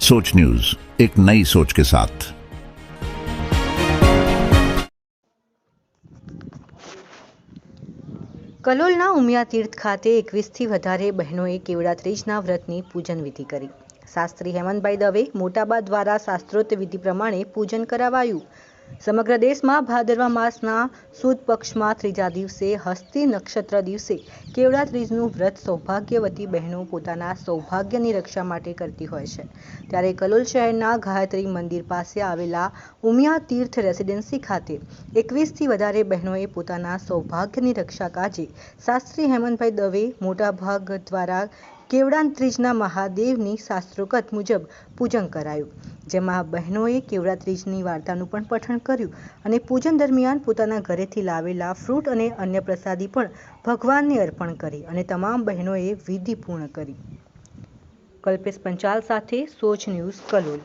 सोच न्यूज एक नई सोच के साथ કલોલના ઉમિયા તીર્થ ખાતે એકવીસથી વધારે બહેનોએ કેવડા ત્રીજના વ્રતની પૂજન વિધિ કરી શાસ્ત્રી હેમંતભાઈ દવે મોટાબા દ્વારા શાસ્ત્રોક્ત વિધિ પ્રમાણે પૂજન કરાવાયું સમગ્ર દેશમાં ભાદરવા માસના સુદ પક્ષમાં ત્રીજા દિવસે હસ્તી નક્ષત્ર દિવસે કેવડા ત્રીજનું વ્રત સૌભાગ્યવતી બહેનો પોતાના સૌભાગ્યની રક્ષા માટે કરતી હોય છે. ત્યારે કલોલ શહેરના ગાયત્રી મંદિર પાસે આવેલા ઉમિયા તીર્થ રેસિડેન્સી ખાતે એકવીસથી વધારે બહેનોએ પોતાના સૌભાગ્યની રક્ષા કાજે શાસ્ત્રી હેમંતભાઈ દવે મોટાભાગ દ્વારા કેવડા ત્રીજના મહાદેવની શાસ્ત્રોક્ત મુજબ પૂજન કરાયું. જેમાં બહેનોએ કેવરાત્રીજની વાર્તાનું પણ પઠન કર્યું અને પૂજન દરમિયાન પોતાના ઘરેથી લાવેલા ફ્રૂટ અને અન્ય પ્રસાદી પણ ભગવાનને અર્પણ કરી અને તમામ બહેનોએ વિધિ પૂર્ણ કરી. કલ્પેશ પંચાલ સાથે સોચ ન્યૂઝ કલોલ.